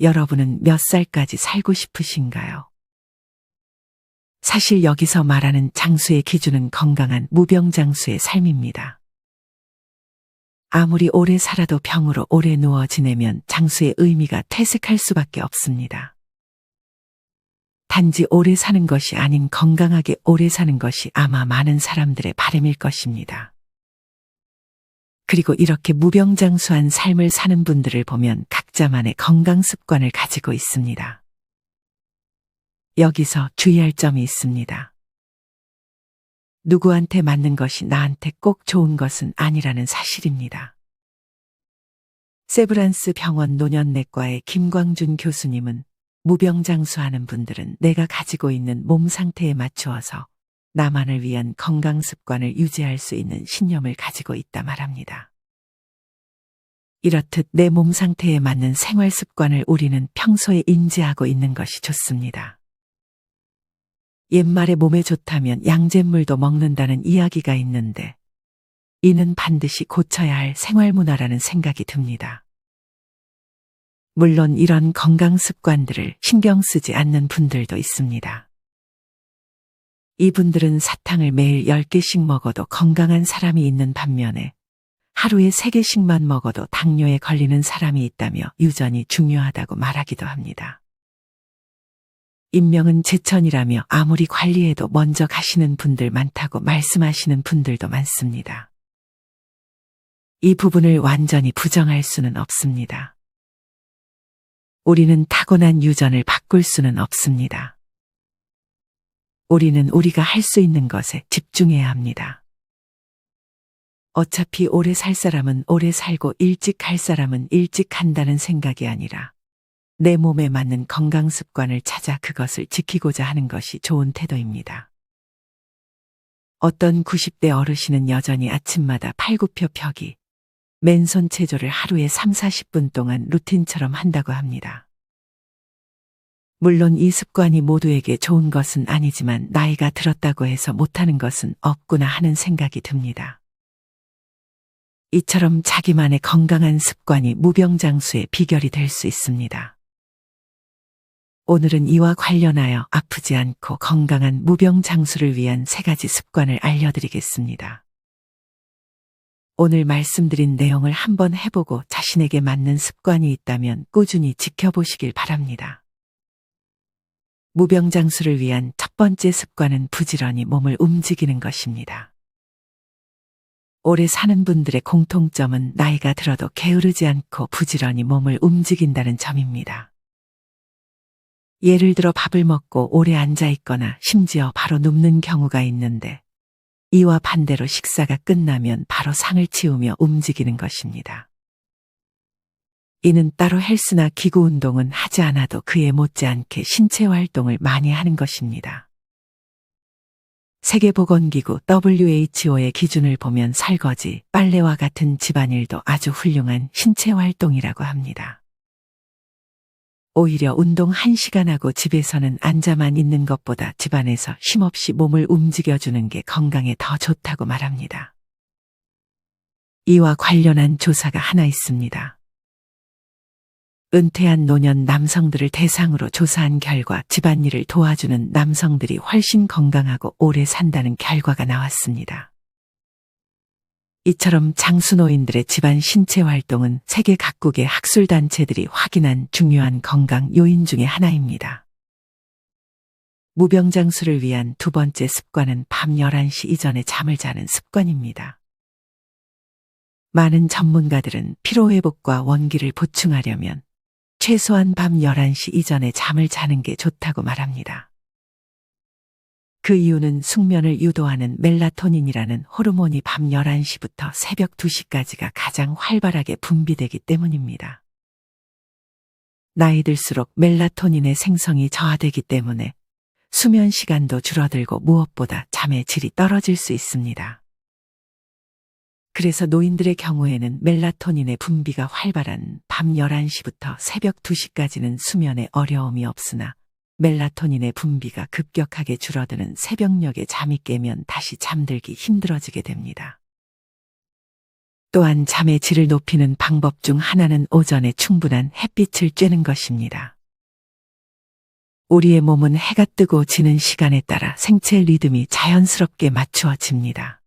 여러분은 몇 살까지 살고 싶으신가요? 사실 여기서 말하는 장수의 기준은 건강한 무병장수의 삶입니다. 아무리 오래 살아도 병으로 오래 누워 지내면 장수의 의미가 퇴색할 수밖에 없습니다. 단지 오래 사는 것이 아닌 건강하게 오래 사는 것이 아마 많은 사람들의 바람일 것입니다. 그리고 이렇게 무병장수한 삶을 사는 분들을 보면 각자만의 건강 습관을 가지고 있습니다. 여기서 주의할 점이 있습니다. 누구한테 맞는 것이 나한테 꼭 좋은 것은 아니라는 사실입니다. 세브란스 병원 노년내과의 김광준 교수님은 무병장수하는 분들은 내가 가지고 있는 몸 상태에 맞추어서 나만을 위한 건강 습관을 유지할 수 있는 신념을 가지고 있다 말합니다. 이렇듯 내 몸 상태에 맞는 생활 습관을 우리는 평소에 인지하고 있는 것이 좋습니다. 옛말에 몸에 좋다면 양잿물도 먹는다는 이야기가 있는데 이는 반드시 고쳐야 할 생활 문화라는 생각이 듭니다. 물론 이런 건강 습관들을 신경 쓰지 않는 분들도 있습니다. 이분들은 사탕을 매일 10개씩 먹어도 건강한 사람이 있는 반면에 하루에 3개씩만 먹어도 당뇨에 걸리는 사람이 있다며 유전이 중요하다고 말하기도 합니다. 인명은 제천이라며 아무리 관리해도 먼저 가시는 분들 많다고 말씀하시는 분들도 많습니다. 이 부분을 완전히 부정할 수는 없습니다. 우리는 타고난 유전을 바꿀 수는 없습니다. 우리는 우리가 할 수 있는 것에 집중해야 합니다. 어차피 오래 살 사람은 오래 살고 일찍 갈 사람은 일찍 간다는 생각이 아니라 내 몸에 맞는 건강 습관을 찾아 그것을 지키고자 하는 것이 좋은 태도입니다. 어떤 90대 어르신은 여전히 아침마다 팔굽혀 펴기, 맨손 체조를 하루에 3, 40분 동안 루틴처럼 한다고 합니다. 물론 이 습관이 모두에게 좋은 것은 아니지만 나이가 들었다고 해서 못하는 것은 없구나 하는 생각이 듭니다. 이처럼 자기만의 건강한 습관이 무병장수의 비결이 될 수 있습니다. 오늘은 이와 관련하여 아프지 않고 건강한 무병장수를 위한 세 가지 습관을 알려드리겠습니다. 오늘 말씀드린 내용을 한번 해보고 자신에게 맞는 습관이 있다면 꾸준히 지켜보시길 바랍니다. 무병장수를 위한 첫 번째 습관은 부지런히 몸을 움직이는 것입니다. 오래 사는 분들의 공통점은 나이가 들어도 게으르지 않고 부지런히 몸을 움직인다는 점입니다. 예를 들어 밥을 먹고 오래 앉아 있거나 심지어 바로 눕는 경우가 있는데 이와 반대로 식사가 끝나면 바로 상을 치우며 움직이는 것입니다. 이는 따로 헬스나 기구 운동은 하지 않아도 그에 못지않게 신체 활동을 많이 하는 것입니다. 세계보건기구 WHO의 기준을 보면 설거지, 빨래와 같은 집안일도 아주 훌륭한 신체 활동이라고 합니다. 오히려 운동 1시간 하고 집에서는 앉아만 있는 것보다 집안에서 쉼없이 몸을 움직여주는 게 건강에 더 좋다고 말합니다. 이와 관련한 조사가 하나 있습니다. 은퇴한 노년 남성들을 대상으로 조사한 결과 집안일을 도와주는 남성들이 훨씬 건강하고 오래 산다는 결과가 나왔습니다. 이처럼 장수노인들의 집안 신체 활동은 세계 각국의 학술단체들이 확인한 중요한 건강 요인 중의 하나입니다. 무병장수를 위한 두 번째 습관은 밤 11시 이전에 잠을 자는 습관입니다. 많은 전문가들은 피로회복과 원기를 보충하려면 최소한 밤 11시 이전에 잠을 자는 게 좋다고 말합니다. 그 이유는 숙면을 유도하는 멜라토닌이라는 호르몬이 밤 11시부터 새벽 2시까지가 가장 활발하게 분비되기 때문입니다. 나이 들수록 멜라토닌의 생성이 저하되기 때문에 수면 시간도 줄어들고 무엇보다 잠의 질이 떨어질 수 있습니다. 그래서 노인들의 경우에는 멜라토닌의 분비가 활발한 밤 11시부터 새벽 2시까지는 수면에 어려움이 없으나 멜라토닌의 분비가 급격하게 줄어드는 새벽녘에 잠이 깨면 다시 잠들기 힘들어지게 됩니다. 또한 잠의 질을 높이는 방법 중 하나는 오전에 충분한 햇빛을 쬐는 것입니다. 우리의 몸은 해가 뜨고 지는 시간에 따라 생체 리듬이 자연스럽게 맞추어집니다.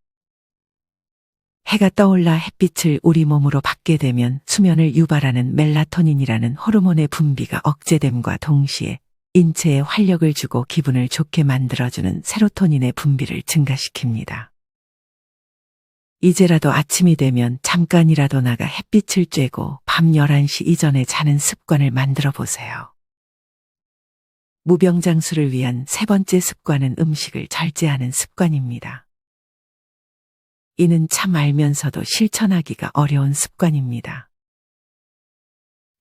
해가 떠올라 햇빛을 우리 몸으로 받게 되면 수면을 유발하는 멜라토닌이라는 호르몬의 분비가 억제됨과 동시에 인체에 활력을 주고 기분을 좋게 만들어주는 세로토닌의 분비를 증가시킵니다. 이제라도 아침이 되면 잠깐이라도 나가 햇빛을 쬐고 밤 11시 이전에 자는 습관을 만들어 보세요. 무병장수를 위한 세 번째 습관은 음식을 절제하는 습관입니다. 이는 참 알면서도 실천하기가 어려운 습관입니다.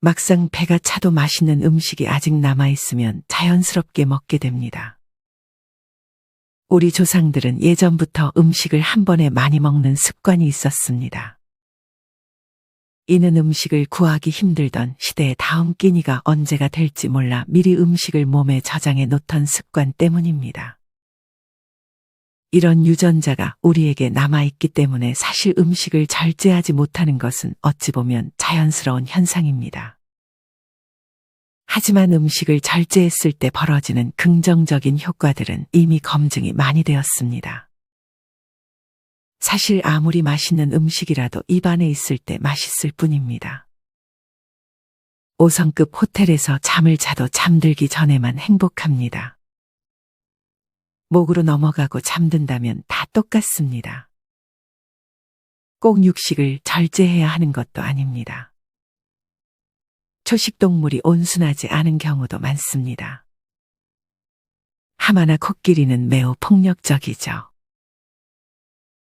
막상 배가 차도 맛있는 음식이 아직 남아있으면 자연스럽게 먹게 됩니다. 우리 조상들은 예전부터 음식을 한 번에 많이 먹는 습관이 있었습니다. 이는 음식을 구하기 힘들던 시대의 다음 끼니가 언제가 될지 몰라 미리 음식을 몸에 저장해 놓던 습관 때문입니다. 이런 유전자가 우리에게 남아있기 때문에 사실 음식을 절제하지 못하는 것은 어찌 보면 자연스러운 현상입니다. 하지만 음식을 절제했을 때 벌어지는 긍정적인 효과들은 이미 검증이 많이 되었습니다. 사실 아무리 맛있는 음식이라도 입안에 있을 때 맛있을 뿐입니다. 5성급 호텔에서 잠을 자도 잠들기 전에만 행복합니다. 목으로 넘어가고 잠든다면 다 똑같습니다. 꼭 육식을 절제해야 하는 것도 아닙니다. 초식 동물이 온순하지 않은 경우도 많습니다. 하마나 코끼리는 매우 폭력적이죠.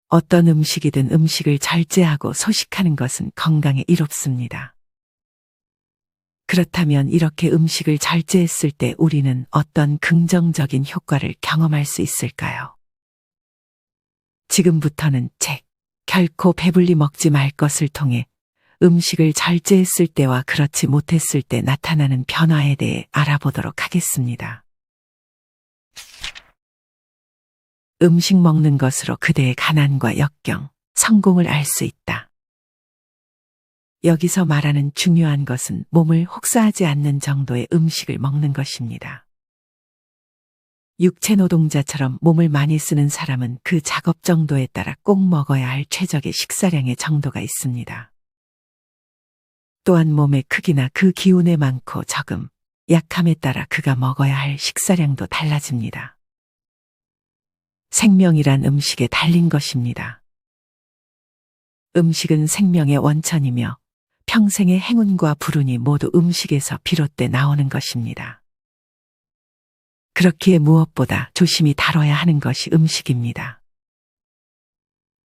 어떤 음식이든 음식을 절제하고 소식하는 것은 건강에 이롭습니다. 그렇다면 이렇게 음식을 절제했을 때 우리는 어떤 긍정적인 효과를 경험할 수 있을까요? 지금부터는 책, 결코 배불리 먹지 말 것을 통해 음식을 절제했을 때와 그렇지 못했을 때 나타나는 변화에 대해 알아보도록 하겠습니다. 음식 먹는 것으로 그대의 가난과 역경, 성공을 알 수 있다. 여기서 말하는 중요한 것은 몸을 혹사하지 않는 정도의 음식을 먹는 것입니다. 육체 노동자처럼 몸을 많이 쓰는 사람은 그 작업 정도에 따라 꼭 먹어야 할 최적의 식사량의 정도가 있습니다. 또한 몸의 크기나 그 기운의 많고 적음, 약함에 따라 그가 먹어야 할 식사량도 달라집니다. 생명이란 음식에 달린 것입니다. 음식은 생명의 원천이며 평생의 행운과 불운이 모두 음식에서 비롯돼 나오는 것입니다. 그렇기에 무엇보다 조심히 다뤄야 하는 것이 음식입니다.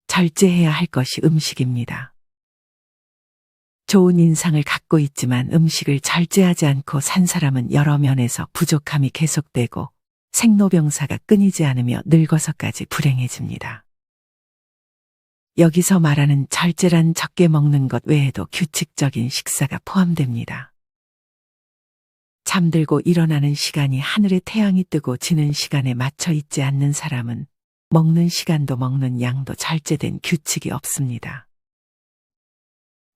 절제해야 할 것이 음식입니다. 좋은 인상을 갖고 있지만 음식을 절제하지 않고 산 사람은 여러 면에서 부족함이 계속되고 생로병사가 끊이지 않으며 늙어서까지 불행해집니다. 여기서 말하는 절제란 적게 먹는 것 외에도 규칙적인 식사가 포함됩니다. 잠들고 일어나는 시간이 하늘에 태양이 뜨고 지는 시간에 맞춰 있지 않는 사람은 먹는 시간도 먹는 양도 절제된 규칙이 없습니다.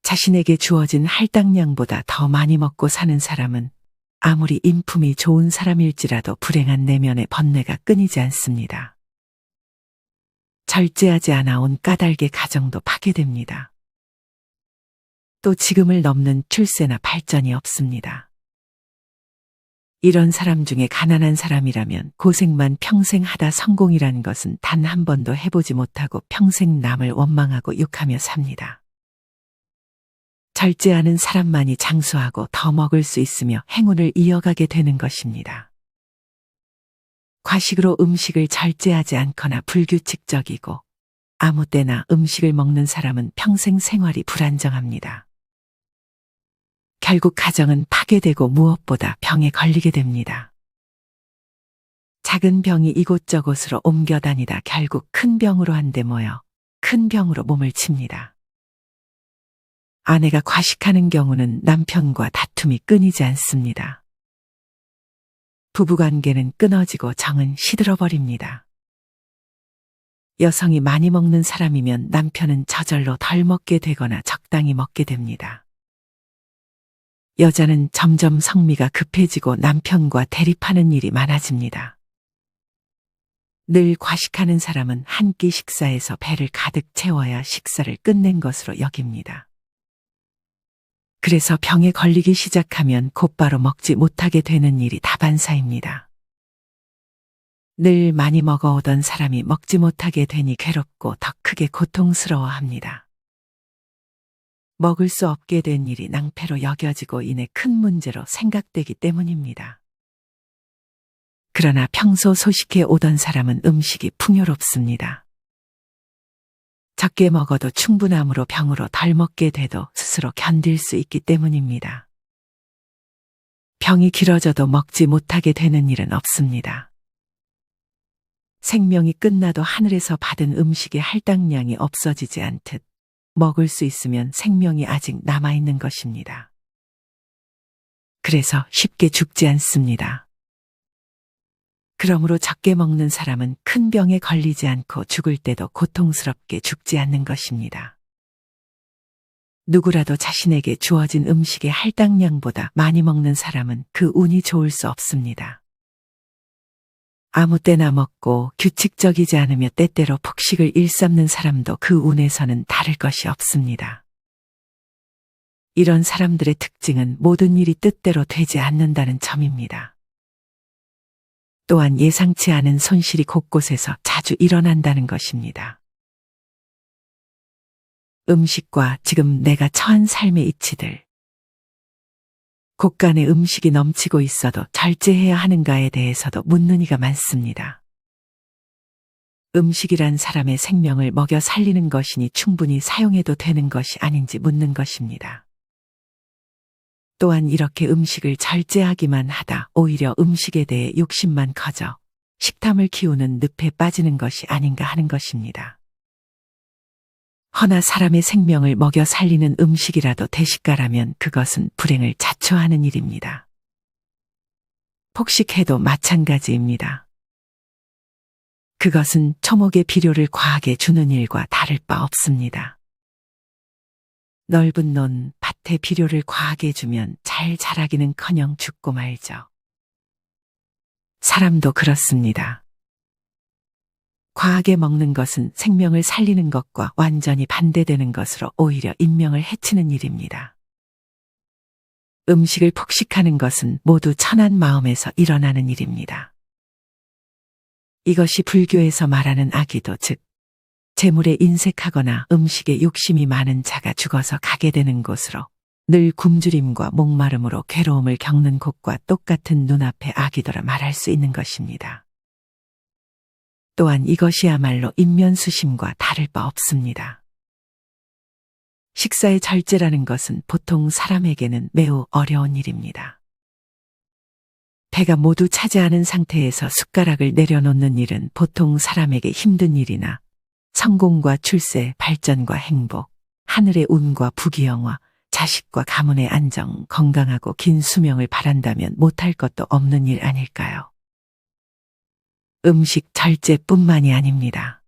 자신에게 주어진 할당량보다 더 많이 먹고 사는 사람은 아무리 인품이 좋은 사람일지라도 불행한 내면의 번뇌가 끊이지 않습니다. 절제하지 않아 온 까닭의 가정도 파괴됩니다. 또 지금을 넘는 출세나 발전이 없습니다. 이런 사람 중에 가난한 사람이라면 고생만 평생 하다 성공이라는 것은 단 한 번도 해보지 못하고 평생 남을 원망하고 욕하며 삽니다. 절제하는 사람만이 장수하고 더 먹을 수 있으며 행운을 이어가게 되는 것입니다. 과식으로 음식을 절제하지 않거나 불규칙적이고 아무 때나 음식을 먹는 사람은 평생 생활이 불안정합니다. 결국 가정은 파괴되고 무엇보다 병에 걸리게 됩니다. 작은 병이 이곳저곳으로 옮겨 다니다 결국 큰 병으로 한데 모여 큰 병으로 몸을 칩니다. 아내가 과식하는 경우는 남편과 다툼이 끊이지 않습니다. 부부관계는 끊어지고 정은 시들어 버립니다. 여성이 많이 먹는 사람이면 남편은 저절로 덜 먹게 되거나 적당히 먹게 됩니다. 여자는 점점 성미가 급해지고 남편과 대립하는 일이 많아집니다. 늘 과식하는 사람은 한 끼 식사에서 배를 가득 채워야 식사를 끝낸 것으로 여깁니다. 그래서 병에 걸리기 시작하면 곧바로 먹지 못하게 되는 일이 다반사입니다. 늘 많이 먹어오던 사람이 먹지 못하게 되니 괴롭고 더 크게 고통스러워 합니다. 먹을 수 없게 된 일이 낭패로 여겨지고 이내 큰 문제로 생각되기 때문입니다. 그러나 평소 소식해 오던 사람은 음식이 풍요롭습니다. 적게 먹어도 충분함으로 병으로 덜 먹게 돼도 스스로 견딜 수 있기 때문입니다. 병이 길어져도 먹지 못하게 되는 일은 없습니다. 생명이 끝나도 하늘에서 받은 음식의 할당량이 없어지지 않듯 먹을 수 있으면 생명이 아직 남아있는 것입니다. 그래서 쉽게 죽지 않습니다. 그러므로 적게 먹는 사람은 큰 병에 걸리지 않고 죽을 때도 고통스럽게 죽지 않는 것입니다. 누구라도 자신에게 주어진 음식의 할당량보다 많이 먹는 사람은 그 운이 좋을 수 없습니다. 아무 때나 먹고 규칙적이지 않으며 때때로 폭식을 일삼는 사람도 그 운에서는 다를 것이 없습니다. 이런 사람들의 특징은 모든 일이 뜻대로 되지 않는다는 점입니다. 또한 예상치 않은 손실이 곳곳에서 자주 일어난다는 것입니다. 음식과 지금 내가 처한 삶의 이치들. 곳간에 음식이 넘치고 있어도 절제해야 하는가에 대해서도 묻는 이가 많습니다. 음식이란 사람의 생명을 먹여 살리는 것이니 충분히 사용해도 되는 것이 아닌지 묻는 것입니다. 또한 이렇게 음식을 절제하기만 하다 오히려 음식에 대해 욕심만 커져 식탐을 키우는 늪에 빠지는 것이 아닌가 하는 것입니다. 허나 사람의 생명을 먹여 살리는 음식이라도 대식가라면 그것은 불행을 자초하는 일입니다. 폭식해도 마찬가지입니다. 그것은 초목의 비료를 과하게 주는 일과 다를 바 없습니다. 넓은 논, 밭에 비료를 과하게 주면 잘 자라기는 커녕 죽고 말죠. 사람도 그렇습니다. 과하게 먹는 것은 생명을 살리는 것과 완전히 반대되는 것으로 오히려 인명을 해치는 일입니다. 음식을 폭식하는 것은 모두 천한 마음에서 일어나는 일입니다. 이것이 불교에서 말하는 악이도 즉, 재물에 인색하거나 음식에 욕심이 많은 자가 죽어서 가게 되는 곳으로 늘 굶주림과 목마름으로 괴로움을 겪는 곳과 똑같은 눈앞의 악이더라 말할 수 있는 것입니다. 또한 이것이야말로 인면수심과 다를 바 없습니다. 식사의 절제라는 것은 보통 사람에게는 매우 어려운 일입니다. 배가 모두 차지하는 상태에서 숟가락을 내려놓는 일은 보통 사람에게 힘든 일이나 성공과 출세, 발전과 행복, 하늘의 운과 부귀영화, 자식과 가문의 안정, 건강하고 긴 수명을 바란다면 못할 것도 없는 일 아닐까요? 음식 절제뿐만이 아닙니다.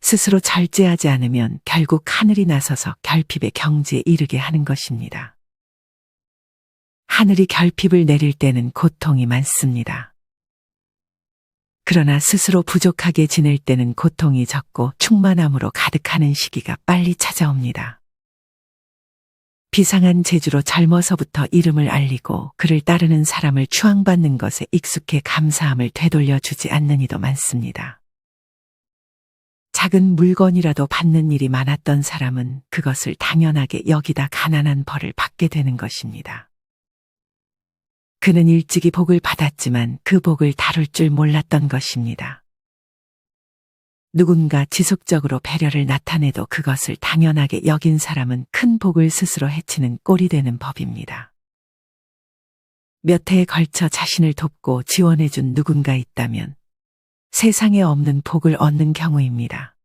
스스로 절제하지 않으면 결국 하늘이 나서서 결핍의 경지에 이르게 하는 것입니다. 하늘이 결핍을 내릴 때는 고통이 많습니다. 그러나 스스로 부족하게 지낼 때는 고통이 적고 충만함으로 가득하는 시기가 빨리 찾아옵니다. 비상한 재주로 젊어서부터 이름을 알리고 그를 따르는 사람을 추앙받는 것에 익숙해 감사함을 되돌려 주지 않는 이도 많습니다. 작은 물건이라도 받는 일이 많았던 사람은 그것을 당연하게 여기다 가난한 벌을 받게 되는 것입니다. 그는 일찍이 복을 받았지만 그 복을 다룰 줄 몰랐던 것입니다. 누군가 지속적으로 배려를 나타내도 그것을 당연하게 여긴 사람은 큰 복을 스스로 해치는 꼴이 되는 법입니다. 몇 해에 걸쳐 자신을 돕고 지원해준 누군가 있다면 세상에 없는 복을 얻는 경우입니다.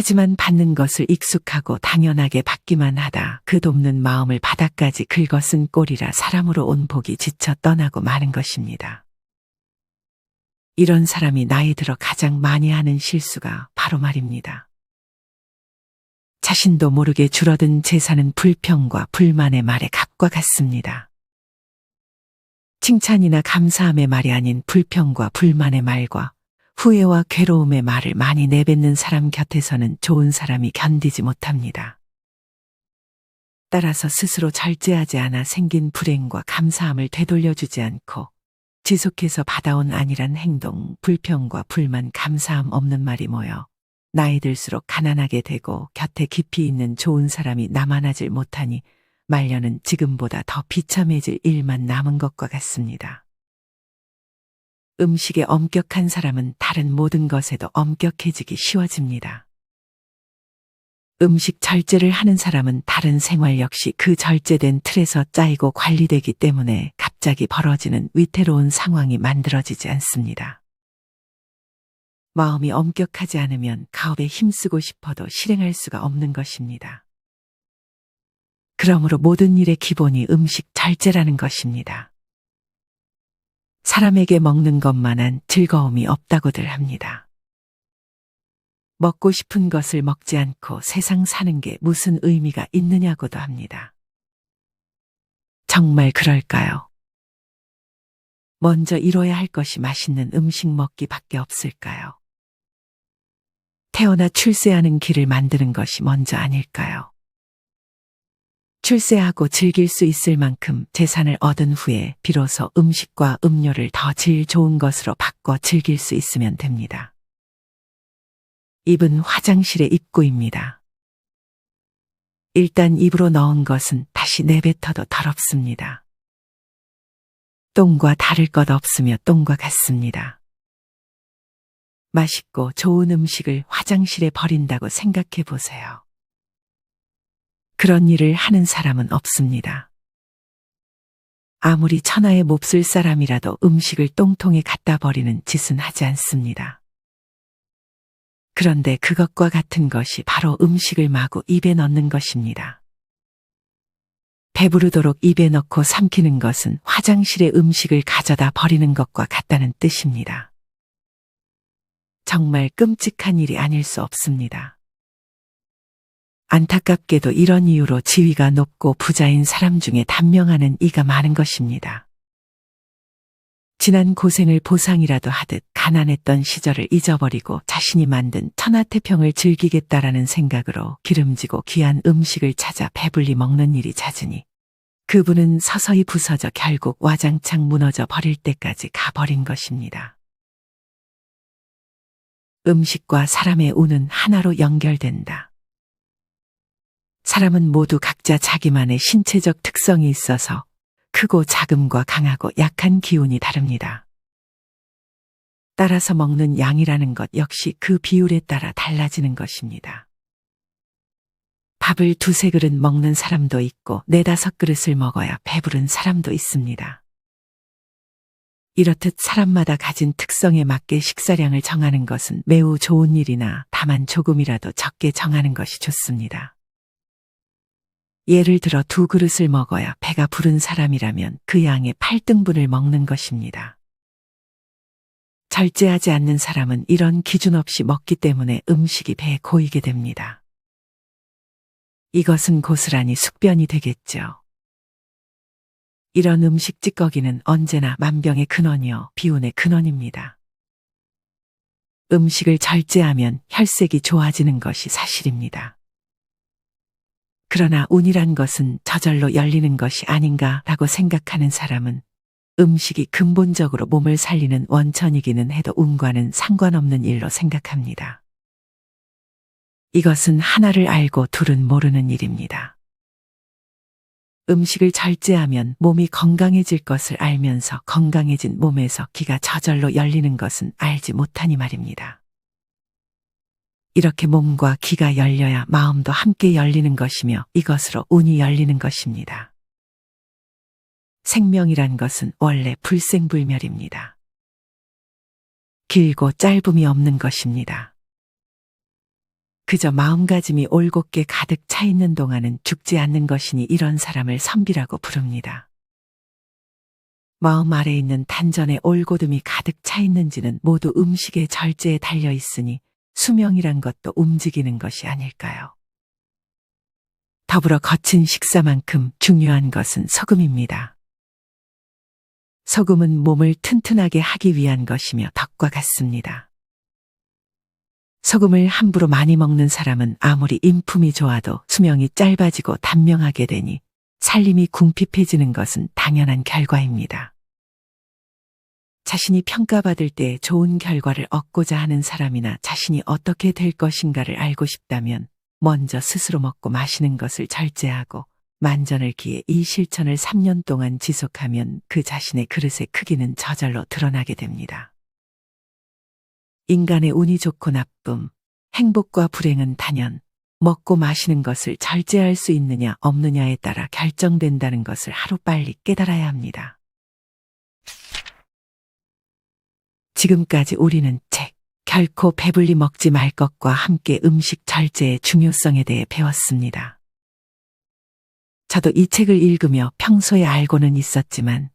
하지만 받는 것을 익숙하고 당연하게 받기만 하다 그 돕는 마음을 바닥까지 긁어쓴 꼴이라 사람으로 온 복이 지쳐 떠나고 마는 것입니다. 이런 사람이 나이 들어 가장 많이 하는 실수가 바로 말입니다. 자신도 모르게 줄어든 재산은 불평과 불만의 말의 값과 같습니다. 칭찬이나 감사함의 말이 아닌 불평과 불만의 말과 후회와 괴로움의 말을 많이 내뱉는 사람 곁에서는 좋은 사람이 견디지 못합니다. 따라서 스스로 절제하지 않아 생긴 불행과 감사함을 되돌려주지 않고 지속해서 받아온 안일한 행동, 불평과 불만, 감사함 없는 말이 모여 나이 들수록 가난하게 되고 곁에 깊이 있는 좋은 사람이 남아나질 못하니 말년은 지금보다 더 비참해질 일만 남은 것과 같습니다. 음식에 엄격한 사람은 다른 모든 것에도 엄격해지기 쉬워집니다. 음식 절제를 하는 사람은 다른 생활 역시 그 절제된 틀에서 짜이고 관리되기 때문에 갑자기 벌어지는 위태로운 상황이 만들어지지 않습니다. 마음이 엄격하지 않으면 가업에 힘쓰고 싶어도 실행할 수가 없는 것입니다. 그러므로 모든 일의 기본이 음식 절제라는 것입니다. 사람에게 먹는 것만한 즐거움이 없다고들 합니다. 먹고 싶은 것을 먹지 않고 세상 사는 게 무슨 의미가 있느냐고도 합니다. 정말 그럴까요? 먼저 이뤄야 할 것이 맛있는 음식 먹기밖에 없을까요? 태어나 출세하는 길을 만드는 것이 먼저 아닐까요? 출세하고 즐길 수 있을 만큼 재산을 얻은 후에 비로소 음식과 음료를 더 질 좋은 것으로 바꿔 즐길 수 있으면 됩니다. 입은 화장실의 입구입니다. 일단 입으로 넣은 것은 다시 내뱉어도 더럽습니다. 똥과 다를 것 없으며 똥과 같습니다. 맛있고 좋은 음식을 화장실에 버린다고 생각해 보세요. 그런 일을 하는 사람은 없습니다. 아무리 천하의 몹쓸 사람이라도 음식을 똥통에 갖다 버리는 짓은 하지 않습니다. 그런데 그것과 같은 것이 바로 음식을 마구 입에 넣는 것입니다. 배부르도록 입에 넣고 삼키는 것은 화장실에 음식을 가져다 버리는 것과 같다는 뜻입니다. 정말 끔찍한 일이 아닐 수 없습니다. 안타깝게도 이런 이유로 지위가 높고 부자인 사람 중에 단명하는 이가 많은 것입니다. 지난 고생을 보상이라도 하듯 가난했던 시절을 잊어버리고 자신이 만든 천하태평을 즐기겠다라는 생각으로 기름지고 귀한 음식을 찾아 배불리 먹는 일이 잦으니 그분은 서서히 부서져 결국 와장창 무너져 버릴 때까지 가버린 것입니다. 음식과 사람의 운은 하나로 연결된다. 사람은 모두 각자 자기만의 신체적 특성이 있어서 크고 작음과 강하고 약한 기운이 다릅니다. 따라서 먹는 양이라는 것 역시 그 비율에 따라 달라지는 것입니다. 밥을 두세 그릇 먹는 사람도 있고 네다섯 그릇을 먹어야 배부른 사람도 있습니다. 이렇듯 사람마다 가진 특성에 맞게 식사량을 정하는 것은 매우 좋은 일이나 다만 조금이라도 적게 정하는 것이 좋습니다. 예를 들어 두 그릇을 먹어야 배가 부른 사람이라면 그 양의 8등분을 먹는 것입니다. 절제하지 않는 사람은 이런 기준 없이 먹기 때문에 음식이 배에 고이게 됩니다. 이것은 고스란히 숙변이 되겠죠. 이런 음식 찌꺼기는 언제나 만병의 근원이요 비운의 근원입니다. 음식을 절제하면 혈색이 좋아지는 것이 사실입니다. 그러나 운이란 것은 저절로 열리는 것이 아닌가라고 생각하는 사람은 음식이 근본적으로 몸을 살리는 원천이기는 해도 운과는 상관없는 일로 생각합니다. 이것은 하나를 알고 둘은 모르는 일입니다. 음식을 절제하면 몸이 건강해질 것을 알면서 건강해진 몸에서 기가 저절로 열리는 것은 알지 못하니 말입니다. 이렇게 몸과 기가 열려야 마음도 함께 열리는 것이며 이것으로 운이 열리는 것입니다. 생명이란 것은 원래 불생불멸입니다. 길고 짧음이 없는 것입니다. 그저 마음가짐이 올곧게 가득 차 있는 동안은 죽지 않는 것이니 이런 사람을 선비라고 부릅니다. 마음 아래 있는 단전에 올고듬이 가득 차 있는지는 모두 음식의 절제에 달려 있으니 수명이란 것도 움직이는 것이 아닐까요? 더불어 거친 식사만큼 중요한 것은 소금입니다. 소금은 몸을 튼튼하게 하기 위한 것이며 덕과 같습니다. 소금을 함부로 많이 먹는 사람은 아무리 인품이 좋아도 수명이 짧아지고 단명하게 되니 살림이 궁핍해지는 것은 당연한 결과입니다. 자신이 평가받을 때 좋은 결과를 얻고자 하는 사람이나 자신이 어떻게 될 것인가를 알고 싶다면 먼저 스스로 먹고 마시는 것을 절제하고 만전을 기해 이 실천을 3년 동안 지속하면 그 자신의 그릇의 크기는 저절로 드러나게 됩니다. 인간의 운이 좋고 나쁨, 행복과 불행은 단연 먹고 마시는 것을 절제할 수 있느냐 없느냐에 따라 결정된다는 것을 하루빨리 깨달아야 합니다. 지금까지 우리는 책, 결코 배불리 먹지 말 것과 함께 음식 절제의 중요성에 대해 배웠습니다. 저도 이 책을 읽으며 평소에 알고는 있었지만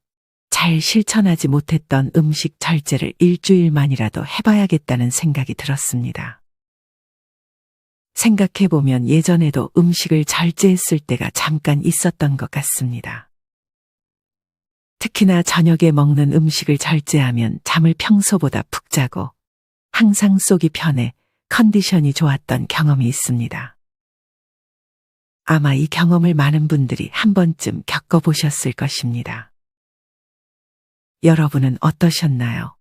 잘 실천하지 못했던 음식 절제를 일주일만이라도 해봐야겠다는 생각이 들었습니다. 생각해보면 예전에도 음식을 절제했을 때가 잠깐 있었던 것 같습니다. 특히나 저녁에 먹는 음식을 절제하면 잠을 평소보다 푹 자고 항상 속이 편해 컨디션이 좋았던 경험이 있습니다. 아마 이 경험을 많은 분들이 한 번쯤 겪어보셨을 것입니다. 여러분은 어떠셨나요?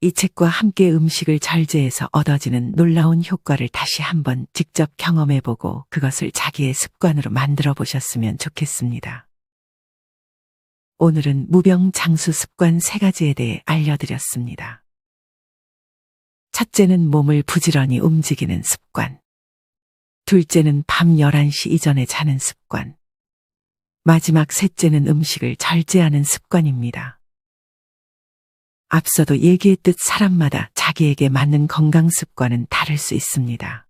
이 책과 함께 음식을 절제해서 얻어지는 놀라운 효과를 다시 한번 직접 경험해보고 그것을 자기의 습관으로 만들어 보셨으면 좋겠습니다. 오늘은 무병 장수 습관 세 가지에 대해 알려드렸습니다. 첫째는 몸을 부지런히 움직이는 습관. 둘째는 밤 11시 이전에 자는 습관. 마지막 셋째는 음식을 절제하는 습관입니다. 앞서도 얘기했듯 사람마다 자기에게 맞는 건강 습관은 다를 수 있습니다.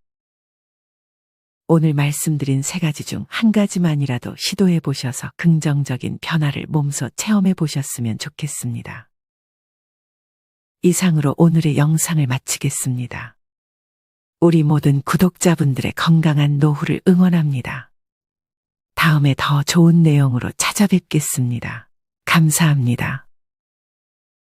오늘 말씀드린 세 가지 중 한 가지만이라도 시도해 보셔서 긍정적인 변화를 몸소 체험해 보셨으면 좋겠습니다. 이상으로 오늘의 영상을 마치겠습니다. 우리 모든 구독자분들의 건강한 노후를 응원합니다. 다음에 더 좋은 내용으로 찾아뵙겠습니다. 감사합니다.